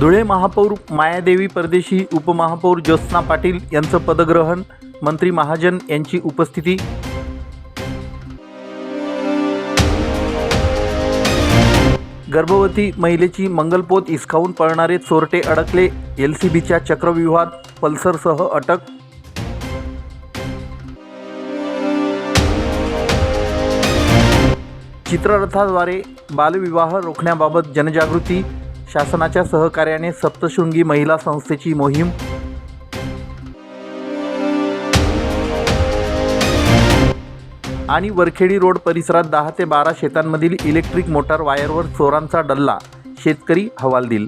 धुळे महापौर मायादेवी परदेशी उपमहापौर ज्योत्स्ना पाटील यांचं पदग्रहण मंत्री महाजन यांची उपस्थिती. गर्भवती महिलेची मंगलपोत हिसकावून पळणारे चोरटे अडकले एल सी बीच्या चक्रव्यूहात पल्सरसह अटक. चित्ररथाद्वारे बालविवाह रोखण्याबाबत जनजागृती शासनाच्या सहकार्याने सप्तशृंगी महिला संस्थेची मोहीम. आणि वरखेडी रोड परिसरात दहा ते बारा शेतांमधील इलेक्ट्रिक मोटार वायरवर चोरांचा डल्ला शेतकरी हवालदिल.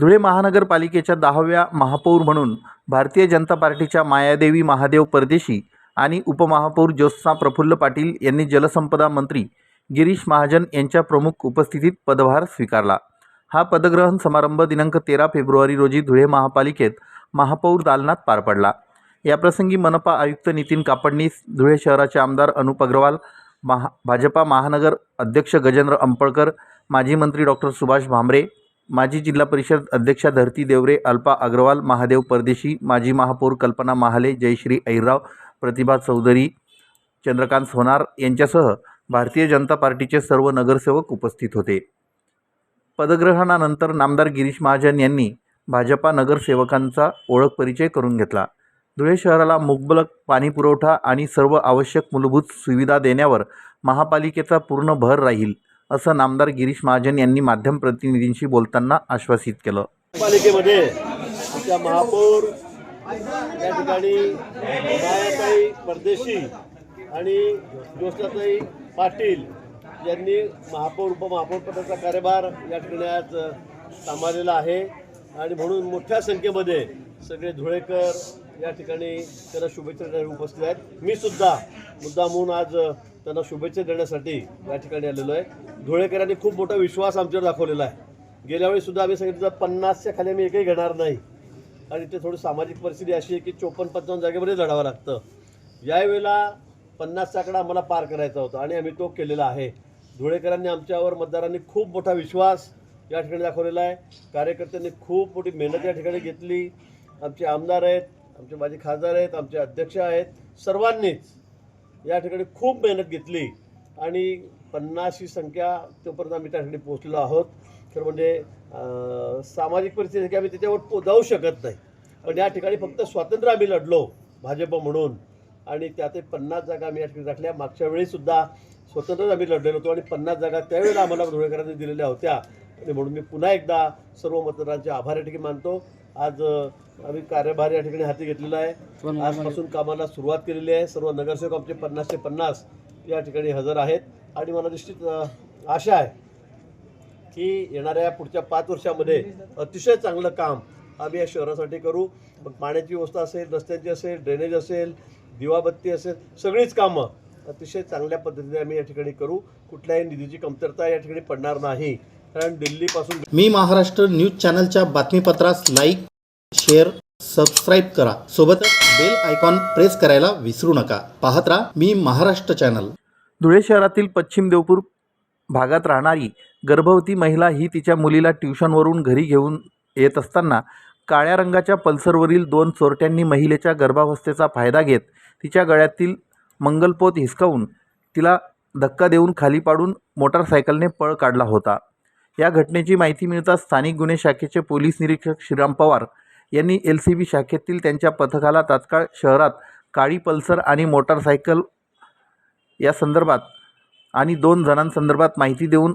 धुळे महानगरपालिकेच्या दहाव्या महापौर म्हणून भारतीय जनता पार्टीच्या मायादेवी महादेव परदेशी आणि उपमहापौर ज्योत्स्ना प्रफुल्ल पाटील यांनी जलसंपदा मंत्री गिरीश महाजन यांच्या प्रमुख उपस्थितीत पदभार स्वीकारला. हा पदग्रहण समारंभ दिनांक तेरा फेब्रुवारी रोजी धुळे महापालिकेत महापौर दालनात पार पडला. याप्रसंगी मनपा आयुक्त नितीन कापडणीस धुळे शहराचे आमदार अनुप अग्रवाल महा भाजपा महानगर अध्यक्ष गजेंद्र अंपळकर माजी मंत्री डॉक्टर सुभाष भामरे माजी जिल्हा परिषद अध्यक्षा धरती देवरे अल्पा अग्रवाल महादेव परदेशी माजी महापौर कल्पना महाले जयश्री ऐरराव प्रतिभा चौधरी चंद्रकांत सोनार यांच्यासह भारतीय जनता पार्टीचे सर्व नगरसेवक उपस्थित होते. पदग्रहणानंतर नामदार गिरीश महाजन यांनी भाजपा नगरसेवकांचा ओळख परिचय करून घेतला. धुळे शहराला मुबलक पाणीपुरवठा आणि सर्व आवश्यक मूलभूत सुविधा देण्यावर महापालिकेचा पूर्ण भर राहील असं नामदार गिरीश महाजन यांनी माध्यम प्रतिनिधींशी बोलताना आश्वासित केलं. पालिकेमध्ये महापौर या ठिकाणी परदेशी आणि ज्योत्स्नाताई पाटील यांनी महापौर उपमहापौरपदाचा कार्यभार या ठिकाणी आज सांभाळलेला आहे. आणि म्हणून मोठ्या संख्येमध्ये सगळे धुळेकर या ठिकाणी त्यांना शुभेच्छा देण्यासाठी उपस्थित आहेत. मी सुद्धा मुद्दा म्हणून आज त्यांना शुभेच्छा देण्यासाठी या ठिकाणी आलेलो आहे. धुळेकरांनी खूप मोठा विश्वास आमच्यावर दाखवलेला आहे. गेल्या वेळी सुद्धा आम्ही सांगितलं पन्नासच्या खाली आम्ही एकही घेणार नाही. आणि ते थोडी सामाजिक परिस्थिती अशी आहे की चोपन्न पंचावन्न जागेमध्ये लढावं लागतं. यावेळेला पन्नासचा आकडा आम्हाला पार करायचा होता आणि आम्ही तो केलेला आहे. धुळेकरांनी आमच्यावर मतदारांनी खूप मोठा विश्वास या ठिकाणी दाखवलेला आहे. कार्यकर्त्यांनी खूप मोठी मेहनत या ठिकाणी घेतली. आमचे आमदार आहेत आमचे माजी खासदार आहेत आमचे अध्यक्ष आहेत. सर्वांनीच या ठिकाणी खूप मेहनत घेतली आणि पन्नासची संख्या तोपर्यंत आम्ही त्या ठिकाणी पोहोचलेलो आहोत. तर म्हणजे सामाजिक परिस्थिती आम्ही त्याच्यावर पो जाऊ शकत नाही. पण या ठिकाणी फक्त स्वातंत्र्य आम्ही लढलो भाजप म्हणून. आणि त्यात पन्नास जागा आम्ही या ठिकाणी राखल्या मागच्या वेळीसुद्धा स्वतंत्र आम्ही लढलेलो होतो आणि पन्नास जागा त्यावेळेला आम्हाला धुळेकरांनी दिलेल्या होत्या. आणि म्हणून मी पुन्हा एकदा सर्व मतदारांचे आभार या ठिकाणी मानतो. आज आम्ही कार्यभार या ठिकाणी हाती घेतलेला आहे. आजपासून कामाला सुरुवात केलेली आहे. सर्व नगरसेवक आमचे पन्नासचे पन्नास या ठिकाणी हजर आहेत. आणि मला निश्चित आशा आहे की येणाऱ्या पुढच्या पाच वर्षामध्ये अतिशय चांगलं काम आम्ही या शहरासाठी करू. मग पाण्याची व्यवस्था असेल रस्त्यांची असेल ड्रेनेज असेल दिवाबत्ती असेल सगळीच कामं. अतिशय चांगल्या पद्धतीने आम्ही या ठिकाणी करू. कुठल्याही निधीची कमतरता या ठिकाणी पडणार नाही. कारण दिल्लीपासून मी महाराष्ट्र न्यूज चॅनलच्या बातमीपत्रास लाईक शेअर सबस्क्राईब करा. सोबतच बेल आयकॉन प्रेस करायला विसरू नका. पाहत राहा मी महाराष्ट्र चॅनल. धुळे शहरातील पश्चिम देवपूर भागात राहणारी गर्भवती महिला ही तिच्या मुलीला ट्युशनवरून घरी घेऊन येत असताना काळ्या रंगाच्या पल्सरवरील दोन चोरट्यांनी महिलेच्या गर्भावस्थेचा फायदा घेत तिच्या गळ्यातील मंगलपोत हिसकावून तिला धक्का देऊन खाली पाडून मोटारसायकलने पळ काढला होता. या घटनेची माहिती मिळताच स्थानिक गुन्हे शाखेचे पोलीस निरीक्षक श्रीराम पवार यांनी एल सी बी शाखेतील त्यांच्या पथकाला तात्काळ शहरात काळी पल्सर आणि मोटारसायकल या संदर्भात आणि दोन जणांसंदर्भात माहिती देऊन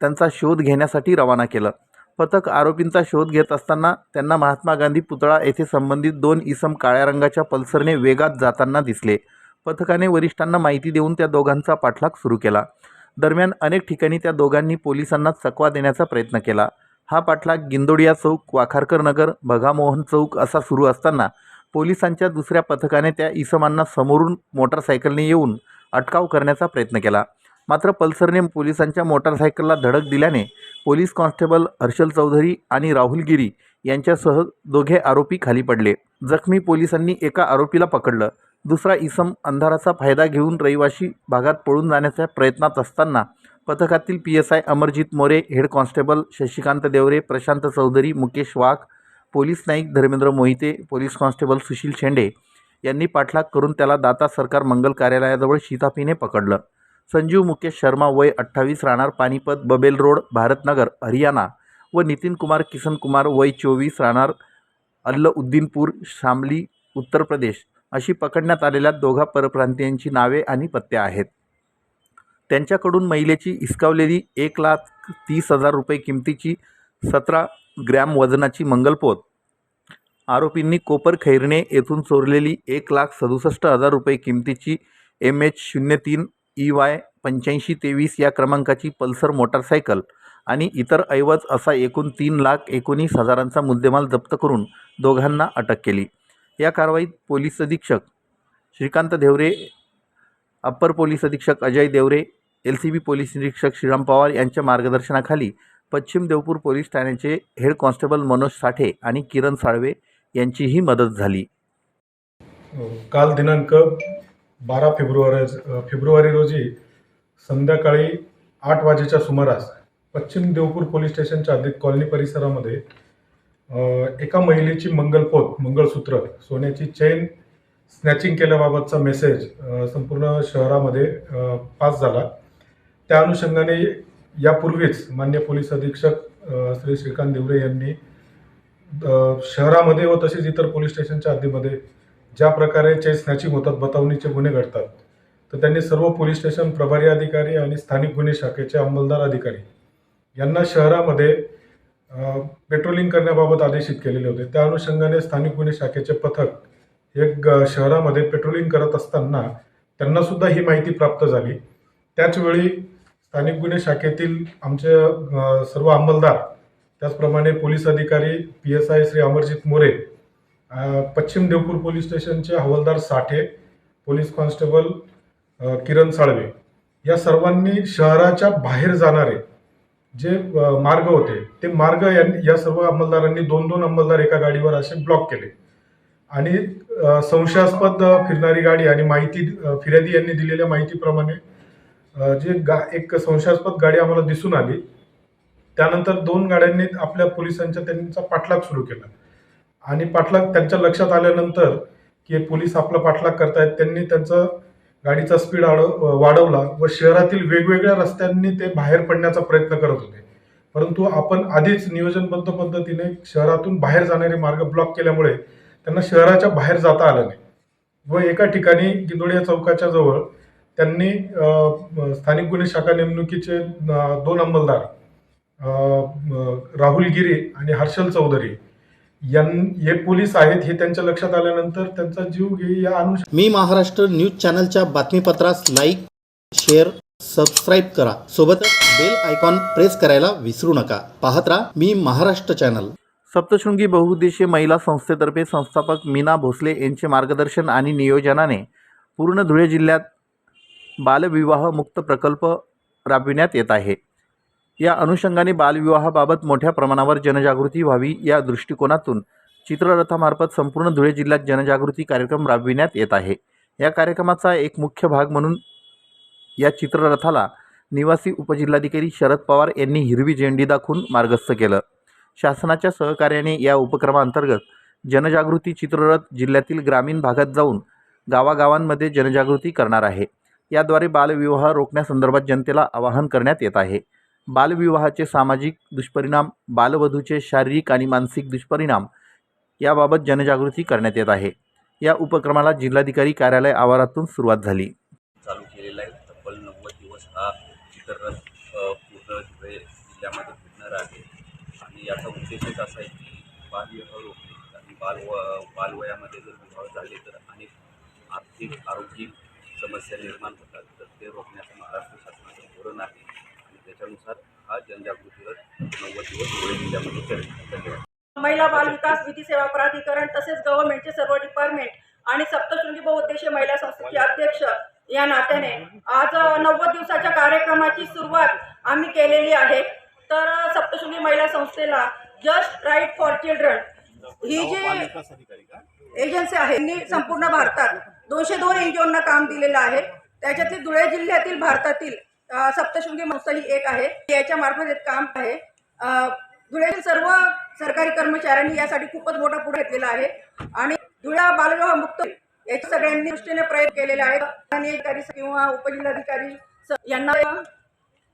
त्यांचा शोध घेण्यासाठी रवाना केलं. पथक आरोपींचा शोध घेत असताना त्यांना महात्मा गांधी पुतळा येथे संबंधित दोन इसम काळ्या रंगाच्या पल्सरने वेगात जाताना दिसले. पथकाने वरिष्ठांना माहिती देऊन त्या दोघांचा पाठलाग सुरू केला. दरम्यान अनेक ठिकाणी त्या दोघांनी पोलिसांना चकवा देण्याचा प्रयत्न केला. हा पाठलाग गिंदोडिया चौक वाखारकर नगर भगामोहन चौक असा सुरू असताना पोलिसांच्या दुसऱ्या पथकाने त्या इसमांना समोरून मोटारसायकलने येऊन अटकाव करण्याचा प्रयत्न केला. मात्र पल्सरने पोलिसांच्या मोटारसायकलला धडक दिल्याने पोलीस कॉन्स्टेबल हर्षल चौधरी आणि राहुल गिरी यांच्यासह दोघे आरोपी खाली पडले. जखमी पोलिसांनी एका आरोपीला पकडलं. दुसरा इसम अंधाराचा फायदा घेऊन रहिवाशी भागात पळून जाण्याच्या प्रयत्नात असताना पथकातील P S I Amarjit More head constable Shashikant Deore Prashant Chaudhari Mukesh Wagh police naik Dharmendra Mohite police constable Sushil Shende यांनी पाठलाग करून त्याला दाता सरकार मंगल कार्यालयाजवळ शिताफीने पकडलं. संजीव मुकेश शर्मा वय अठ्ठावीस राहणार पानिपत बबेल रोड भारतनगर हरियाणा. व नितीन कुमार किसन कुमार वय चोवीस राहणार अल्लउद्दीनपूर शामली उत्तर प्रदेश. अशी पकडण्यात आलेल्या दोघा परप्रांतीयांची नावे आणि पत्ते आहेत. त्यांच्याकडून महिलेची हिसकावलेली एक लाख तीस हजार रुपये किमतीची सतरा ग्रॅम वजनाची मंगलपोत. आरोपींनी कोपर खैरणे येथून चोरलेली एक लाख सदुसष्ट हजार रुपये किमतीची एम एच शून्य तीन ई वाय पंच्याऐंशी तेवीस या क्रमांकाची पल्सर मोटारसायकल आणि इतर ऐवज असा एकूण तीन लाख एकोणीस हजारांचा मुद्देमाल जप्त करून दोघांना अटक केली. या कारवाईत पोलीस अधीक्षक श्रीकांत देवरे अप्पर पोलीस अधीक्षक Ajay Deore L C B police निरीक्षक श्रीराम पवार यांच्या मार्गदर्शनाखाली पश्चिम देवपूर पोलीस ठाण्याचे हेड कॉन्स्टेबल मनोज साठे आणि किरण साळवे यांचीही मदत झाली. काल दिनांक बारा फेब्रुवारी फेब्रुवारी रोजी संध्याकाळी आठ वाजेच्या सुमारास पश्चिम देवपूर पोलीस स्टेशनच्या हद्दीत कॉलनी परिसरामध्ये एका महिलेची मंगलपोत मंगळसूत्र सोन्याची चेन स्नॅचिंग केल्याबाबतचा मेसेज संपूर्ण शहरामध्ये पास झाला. त्या अनुषंगाने यापूर्वीच मान्य पोलीस अधीक्षक श्री श्रीकांत देवरे यांनी शहरामध्ये व तसेच इतर पोलीस स्टेशनच्या हद्दीमध्ये ज्या प्रकारे चेन स्नॅचिंग होतात बतावणीचे गुन्हे घडतात तर त्यांनी सर्व पोलीस स्टेशन प्रभारी अधिकारी आणि स्थानिक गुन्हे शाखेचे अंमलदार अधिकारी यांना शहरामध्ये पेट्रोलिंग करण्याबाबत आदेशित केलेले होते. त्या अनुषंगाने स्थानिक गुन्हे शाखेचे पथक हे ग शहरामध्ये पेट्रोलिंग करत असताना त्यांनासुद्धा ही माहिती प्राप्त झाली. त्याचवेळी स्थानिक गुन्हे शाखेतील आमचे सर्व अंमलदार त्याचप्रमाणे पोलीस अधिकारी P S I Shri Amarjit More Paschim Deopur police स्टेशनचे हवालदार साठे पोलीस कॉन्स्टेबल किरण साळवे या सर्वांनी शहराच्या बाहेर जाणारे जे मार्ग होते ते मार्ग यां या सर्व अंमलदारांनी दोन दोन अंमलदार एका गाडीवर असे ब्लॉक केले. आणि संशयास्पद फिरणारी गाडी आणि माहिती फिर्यादी यांनी दिलेल्या माहितीप्रमाणे जे गा एक संशयास्पद गाडी आम्हाला दिसून आली. त्यानंतर दोन गाड्यांनी आपल्या पोलिसांच्या त्यांचा पाठलाग सुरू केला. आणि पाठलाग त्यांच्या लक्षात आल्यानंतर की पोलीस आपला पाठलाग करतायत त्यांनी त्यांचं गाडीचा स्पीड वाढवला व शहरातील वेगवेगळ्या रस्त्यांनी ते बाहेर पडण्याचा प्रयत्न करत होते. परंतु आपण आधीच नियोजनबद्ध पद्धतीने शहरातून बाहेर जाणारे मार्ग ब्लॉक केल्यामुळे त्यांना शहराच्या बाहेर जाता आलं नाही. व एका ठिकाणी गिंदोडिया चौकाच्या जवळ त्यांनी स्थानिक गुन्हे शाखा नेमणुकीचे दोन अंमलदार राहुल गिरी आणि हर्षल चौधरी हे पोलीस आहेत हे त्यांच्या लक्षात आल्यानंतर त्यांचा जीव घे या अनुष मी महाराष्ट्र न्यूज चॅनलच्या बातमीपत्रास लाईक शेअर सबस्क्राईब करा. सोबतच बेल आयकॉन प्रेस करायला विसरू नका. पाहत राहा मी महाराष्ट्र चॅनल. सप्तशृंगी बहुउद्देशीय महिला संस्थेतर्फे संस्थापक मीना भोसले यांचे मार्गदर्शन आणि नियोजनाने पूर्ण धुळे जिल्ह्यात बालविवाह मुक्त प्रकल्प राबविण्यात येत आहे. या अनुषंगाने बालविवाहाबाबत मोठ्या प्रमाणावर जनजागृती व्हावी या दृष्टिकोनातून चित्ररथामार्फत संपूर्ण धुळे जिल्ह्यात जनजागृती कार्यक्रम राबविण्यात येत आहे. या कार्यक्रमाचा एक मुख्य भाग म्हणून या चित्ररथाला निवासी उपजिल्हाधिकारी शरद पवार यांनी हिरवी झेंडी दाखवून मार्गस्थ केलं. शासनाच्या सहकार्याने या उपक्रमाअंतर्गत जनजागृती चित्ररथ जिल्ह्यातील ग्रामीण भागात जाऊन गावागावांमध्ये जनजागृती करणार आहे. याद्वारे बालविवाह रोखण्यासंदर्भात जनतेला आवाहन करण्यात येत आहे. बालविवाहाचे सामाजिक दुष्परिणाम बालवधूचे शारीरिक आणि मानसिक दुष्परिणाम याबाबत जनजागृती करण्यात येत आहे. या उपक्रमाला जिल्हाधिकारी कार्यालय आवारातून सुरुवात झाली. चालू केलेला आहे. तब्बल नव्वद दिवस हा चित्ररथ पूर्ण धुळे जिल्ह्यामध्ये फिरणार आहे. आणि याचा उद्देशच असा आहे की बालविवाह रोखणे आणि बाल व बालवयामध्ये जर विवाह झाले तर अनेक आर्थिक आरोग्य समस्या निर्माण होतात. तर ते रोखण्याचं महाराष्ट्र शासनाचं धोरण आहे. त्याच्यानुसार हा जनजागृती रथ नव्वद दिवस धुळे जिल्ह्यामध्ये करेल. धन्यवाद. महिला बाल विकास विधी सेवा प्राधिकरण तसेच गव्हर्नमेंटचे सर्व डिपार्टमेंट आणि सप्तशृंगी बहुउद्देशीय महिला संस्थेचे अध्यक्ष या नात्याने आज नव्वद दिवसाच्या कार्यक्रमाची सुरुवात आम्ही केलेली आहे. तर सप्तशृंगी महिला संस्थेला जस्ट राईट फॉर चिल्ड्रन ही जी एजन्सी आहे त्यांनी संपूर्ण भारतात दोनशे दोन एन जी ओना काम दिलेलं आहे. त्याच्यातील धुळे जिल्ह्यातील भारतातील सप्तशृंगी महोत्सव ही एक आहे. याच्या मार्फत एक काम आहे. धुळ्यातील सर्व सरकारी कर्मचाऱ्यांनी यासाठी खूपच मोठा पुढे घेतलेला आहे. आणि धुळा बालविवाह मुक्त याच्या सगळ्यांनी दृष्टीने प्रयत्न केलेले आहेत. अधिकारी किंवा उपजिल्हाधिकारी यांना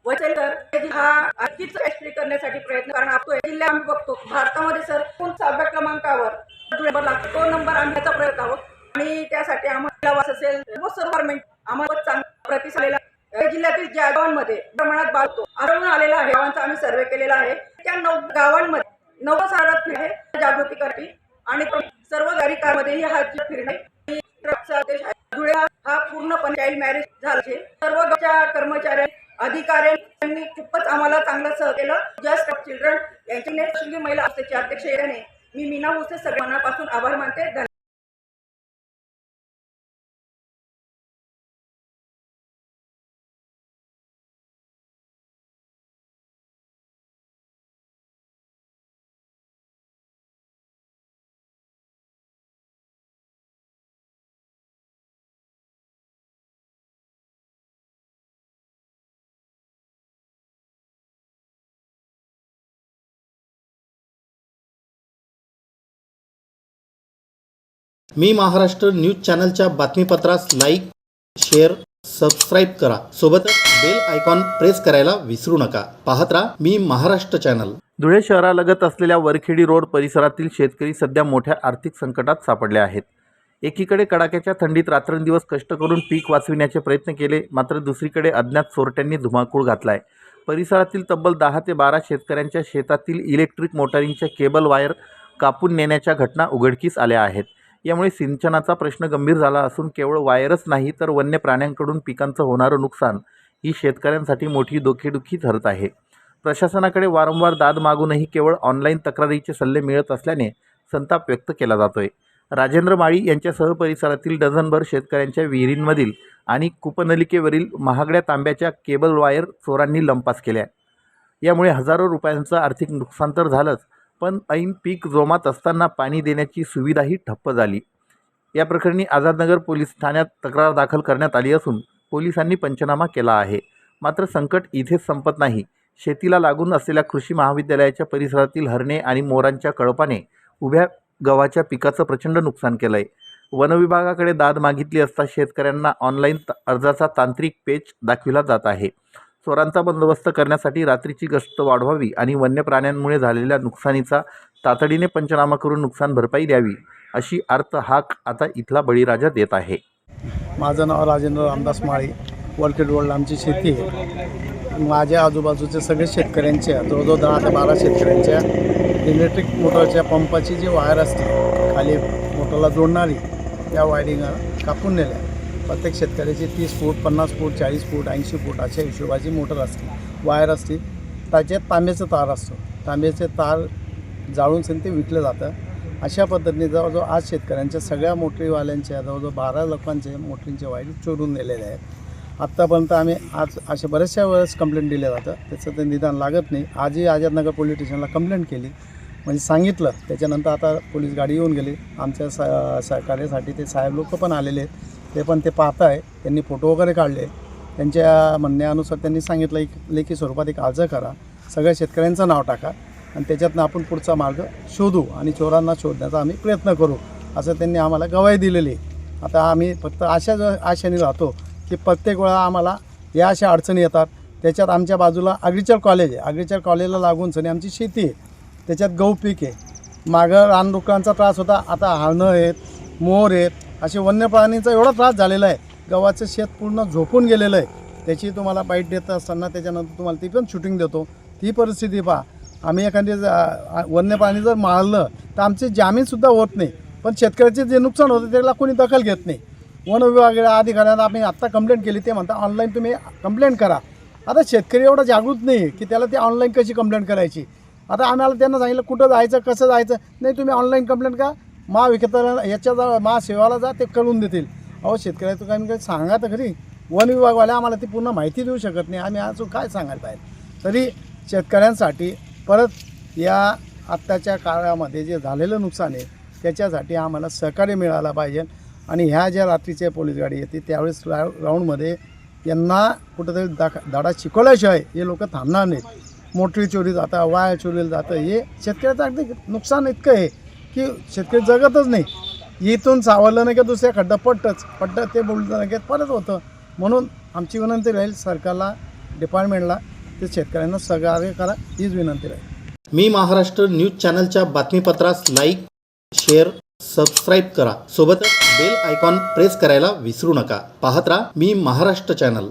वचन तर हा आणखीच यशस्वी करण्यासाठी प्रयत्न कारण आपण जिल्हा आम्ही बघतो. भारतामध्ये सर कोण सहाव्या क्रमांकावर? लागतो. तो नंबर आणण्याचा प्रयत्न आहोत. आणि त्यासाठी आम्हाला वास असेल. सर्व गव्हर्नमेंट आम्हाला चांगला प्रतिसाद जिल्ह्यातील ज्या गावांमध्ये प्रमाणात बाळतो आढळून आलेला आहे. गावांचा आम्ही सर्वे केलेला आहे. त्या नऊ गावांमध्ये नऊ सारात फिरणे जागृती करणे आणि सर्व गाडी कारमध्येही हा फिरणे. आहे. धुळे हा पूर्णपणे चाईल्ड मॅरेज झाले सर्व गावच्या कर्मचाऱ्या अधिकाऱ्यांनी खूपच आम्हाला चांगलं सह केलं. जस्ट ऑफ चिल्ड्रन यांची महिला असल्याचे अध्यक्ष याने मी मीना भोसले सर्वांना पासून आभार मानते. धन्यवाद. मी महाराष्ट्र न्यूज चॅनलच्या बातमीपत्रास लाईक शेअर सबस्क्राईब करा. सोबतच बेल आयकॉन प्रेस करायला विसरू नका. पाहत राहा मी महाराष्ट्र चॅनल. धुळे शहरालगत असलेल्या वरखेडी रोड परिसरातील शेतकरी सध्या मोठ्या आर्थिक संकटात सापडले आहेत. एकीकडे कडाक्याच्या थंडीत रात्रंदिवस कष्ट करून पीक वाचविण्याचे प्रयत्न केले मात्र दुसरीकडे अज्ञात चोरट्यांनी धुमाकूळ घातलाय. परिसरातील तब्बल दहा ते बारा शेतकऱ्यांच्या शेतातील इलेक्ट्रिक मोटारींच्या केबल वायर कापून नेण्याच्या घटना उघडकीस आल्या आहेत. यामुळे सिंचनाचा प्रश्न गंभीर झाला असून केवळ वायरच नाही तर वन्य प्राण्यांकडून पिकांचं होणारं नुकसान ही शेतकऱ्यांसाठी मोठी डोकेदुखी ठरत आहे. प्रशासनाकडे वारंवार दाद मागूनही केवळ ऑनलाईन तक्रारीचे सल्ले मिळत असल्याने संताप व्यक्त केला जातोय. राजेंद्र माळी यांच्यासह परिसरातील डझनभर शेतकऱ्यांच्या विहिरींमधील आणि कूपनलिकेवरील महागड्या तांब्याच्या केबल वायर चोरांनी लंपास केल्या. यामुळे हजारो रुपयांचं आर्थिक नुकसान तर झालंच पण ऐन पीक जोमात असताना पाणी देण्याची सुविधाही ठप्प झाली. या प्रकरणी आझादनगर पोलीस ठाण्यात तक्रार दाखल करण्यात आली असून पोलिसांनी पंचनामा केला आहे. मात्र संकट इथेच संपत नाही. शेतीला लागून असलेल्या कृषी महाविद्यालयाच्या परिसरातील हरणे आणि मोरांच्या कळपाने उभ्या गव्हाच्या पिकाचं प्रचंड नुकसान केलं आहे वनविभागाकडे दाद मागितली असता शेतकऱ्यांना ऑनलाईन अर्जाचा तांत्रिक पेच दाखविला जात आहे. चोरांचा बंदोबस्त करण्यासाठी रात्रीची गस्त वाढवावी आणि वन्य प्राण्यांमुळे झालेल्या नुकसानीचा तातडीने पंचनामा करून नुकसान भरपाई द्यावी अशी अर्थ हाक आता इथला बळीराजा देत आहे. माझं नाव राजेंद्र रामदास माळी वरखेड रोडला आमची शेती आहे. माझ्या आजूबाजूचे सगळे शेतकऱ्यांच्या जवळजवळ दहा ते बारा शेतकऱ्यांच्या इलेक्ट्रिक मोटरच्या पंपाची जी वायर असते खाली मोटरला जोडणारी त्या वायरिंग कापून नेल्या. प्रत्येक शेतकऱ्याची तीस फूट पन्नास फूट चाळीस फूट ऐंशी फूट अशा हिशोबाची मोटर असते. वायर असते. त्याच्यात तांब्याचं तार असतो. तांब्याचे तार जाळून सण ते विकलं जातं. अशा पद्धतीने जवळजवळ आज शेतकऱ्यांच्या सगळ्या मोटरीवाल्यांच्या जवळजवळ बारा लोकांचे मोटरींचे वायर चोरून नेलेले आहेत. आत्तापर्यंत आम्ही आज अशा बऱ्याचशा वेळेस कंप्लेंट दिल्या जातं. त्याचं ते निदान लागत नाही. आजही आझादनगर पोलीस स्टेशनला कंप्लेंट केली. म्हणजे सांगितलं. त्याच्यानंतर आता पोलीस गाडी येऊन गेली. आमच्या सा सहकार्यासाठी ते साहेब लोक पण आलेले आहेत. ते पण ते पाहत आहे त्यांनी फोटो वगैरे काढले. त्यांच्या म्हणण्यानुसार त्यांनी सांगितलं एक लेखी स्वरूपात एक अर्ज करा. सगळ्या शेतकऱ्यांचं नाव टाका. आणि त्याच्यातनं आपण पुढचा मार्ग शोधू आणि चोरांना शोधण्याचा आम्ही प्रयत्न करू. असं त्यांनी आम्हाला गवाही दिलेली. आहे आता आम्ही फक्त अशाच आशेने राहतो की प्रत्येक वेळा आम्हाला या अशा अडचणी येतात. त्याच्यात आमच्या बाजूला अग्रिचर कॉलेज आहे. अग्रिचर कॉलेजला लागून सनी आमची शेती आहे. त्याच्यात गहू पीक आहे. मागं रानडुकरांचा त्रास होता आता हरणं आहेत मोर आहेत असे वन्य प्राणींचा एवढा त्रास झालेला आहे. गव्हाचं शेत पूर्ण झोपून गेलेलं आहे. त्याची तुम्हाला बाईट देत असताना त्याच्यानंतर तुम्हाला ती पण शूटिंग देतो. ती परिस्थिती पहा. आम्ही एखादी वन्य प्राणी जर मारलं तर आमचे जामीनसुद्धा होत नाही. पण शेतकऱ्याचे जे नुकसान होतं त्याला कोणी दखल घेत नाही. वन विभाग अधिकाऱ्यांना आम्ही आत्ता कंप्लेंट केली. ते म्हणता ऑनलाईन तुम्ही कंप्लेंट करा. आता शेतकरी एवढा जागृत नाही की त्याला ती ऑनलाईन कशी कंप्लेंट करायची? आता आम्हाला त्यांना सांगितलं कुठं जायचं कसं जायचं? नाही तुम्ही ऑनलाईन कंप्लेंट का महाविक्रेत्याला याच्या जा महासेवाला जा ते कळून देतील. अहो शेतकऱ्याचं काही काही सांगा तर खरी. वन विभागवाले आम्हाला ती पूर्ण माहिती देऊ शकत नाही. आम्ही अजून काय सांगायला पाहिजे? तरी शेतकऱ्यांसाठी परत या आत्ताच्या काळामध्ये जे झालेलं नुकसान आहे त्याच्यासाठी आम्हाला सहकार्य मिळाला पाहिजे. आणि ह्या ज्या रात्रीच्या पोलीस गाडी येते त्यावेळेस रा राऊंडमध्ये यांना कुठंतरी दाख धाडा शिकवल्याशिवाय हे लोक थांबणार नाहीत. मोटरी चोरी जातं वाया चोरीला जातं हे शेतकऱ्याचं अगदी नुकसान इतकं आहे की शेतकरी जगतच नाही. इथून सावरलं नाही का दुसऱ्या खड्डा पडतंच पडतं ते बोलतं नाही की परत होतं. म्हणून आमची विनंती राहील सरकारला डिपार्टमेंटला ते शेतकऱ्यांना सहकार्य करा हीच विनंती राहील. मी महाराष्ट्र न्यूज चॅनलच्या बातमीपत्रास लाईक शेअर सबस्क्राईब करा. सोबतच बेल आयकॉन प्रेस करायला विसरू नका. पाहत राहा मी महाराष्ट्र चॅनल.